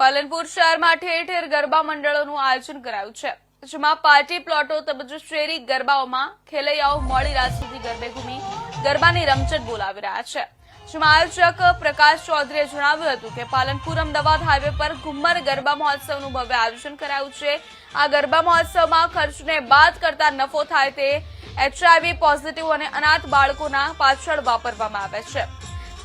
પાલનપુર શહેરમાં ઠેર ઠેર ગરબા મંડળોનું આયોજન કરાયું છે, જેમાં પાર્ટી પ્લોટો તેમજ શેરી ગરબાઓમાં ખેલૈયાઓ મોડી રાત સુધી ગરબે ઘૂમી ગરબાની રમઝટ બોલાવી રહ્યા છે. જેમાં આયોજક પ્રકાશ ચૌધરીએ જણાવ્યું હતું કે પાલનપુર અમદાવાદ હાઈવે પર ઘુમ્મર ગરબા મહોત્સવનું ભવ્ય આયોજન કરાયું છે. આ ગરબા મહોત્સવમાં ખર્ચને બાદ કરતા નફો થાય તે એચઆઈવી પોઝિટિવ અને અનાથ બાળકોના પાછળ વાપરવામાં આવે છે.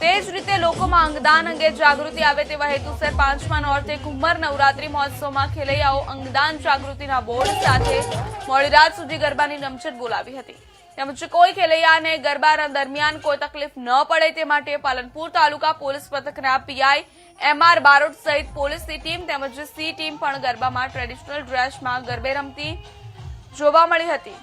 તે જ રીતે લોકોમાં અંગદાન અંગે જાગૃતિ આવે તેવા હેતુસર પાંચમા નોર્તે ઘુમ્મર નવરાત્રી મહોત્સવમાં ખેલૈયાઓ અંગદાન જાગૃતિના બોર્ડ સાથે મોડી રાત સુધી ગરબાની રમઝટ બોલાવી હતી. તેમજ કોઈ ખેલૈયાને ગરબા દરમિયાન કોઈ તકલીફ ન પડે તે માટે પાલનપુર તાલુકા પોલીસ પથકના પીઆઈ એમઆર બારોટ સહિત પોલીસની ટીમ તેમજ સી ટીમ પણ ગરબામાં ટ્રેડિશનલ ડ્રેસમાં ગરબે રમતી જોવા મળી હતી.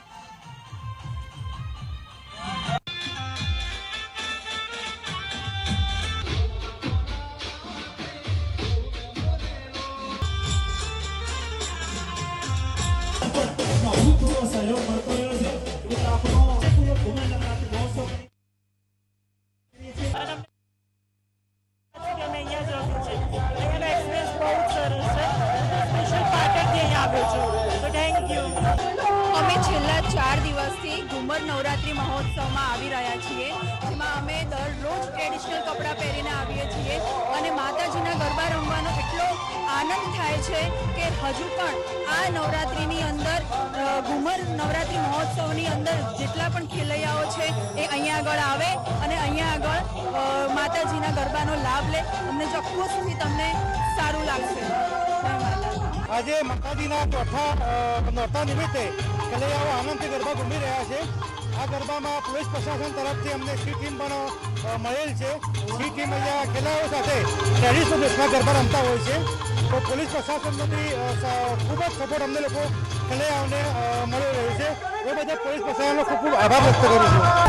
નવરાત્રિ મહોત્સવમાં આવી રહ્યા છીએ, જેમાં અમે દરરોજ ટ્રેડિશનલ કપડાં પહેરીને આવીએ છીએ અને એટલો આનંદ થાય છે કે હજુ પણ આ નવરાત્રિની અંદર ઘુમર નવરાત્રિ મહોત્સવની અંદર જેટલા પણ ખેલૈયાઓ છે એ અહીંયા આગળ આવે અને અહીંયા આગળ માતાજીના ગરબાનો લાભ લે. અમને ચોક્કસથી તમને સારું લાગશે. આજે માતાજીના ચોથા નોરતા નિમિત્તે ખેલૈયાઓ આનંદથી ગરબા ઘૂમી રહ્યા છે. આ ગરબામાં પોલીસ પ્રશાસન તરફથી અમને સી ટીમ પણ મળેલ છે. સી ટીમ અહીંયા ખેલૈયાઓ સાથે ટ્રેડિશનલ ડ્રેસમાં ગરબા રમતા હોય છે. તો પોલીસ પ્રશાસનમાંથી ખૂબ જ સપોર્ટ અમને લોકો ખેલૈયાઓને અમને મળી રહ્યો છે. એ બધા પોલીસ પ્રશાસનનો ખૂબ ખૂબ આભાર વ્યક્ત કરું છું.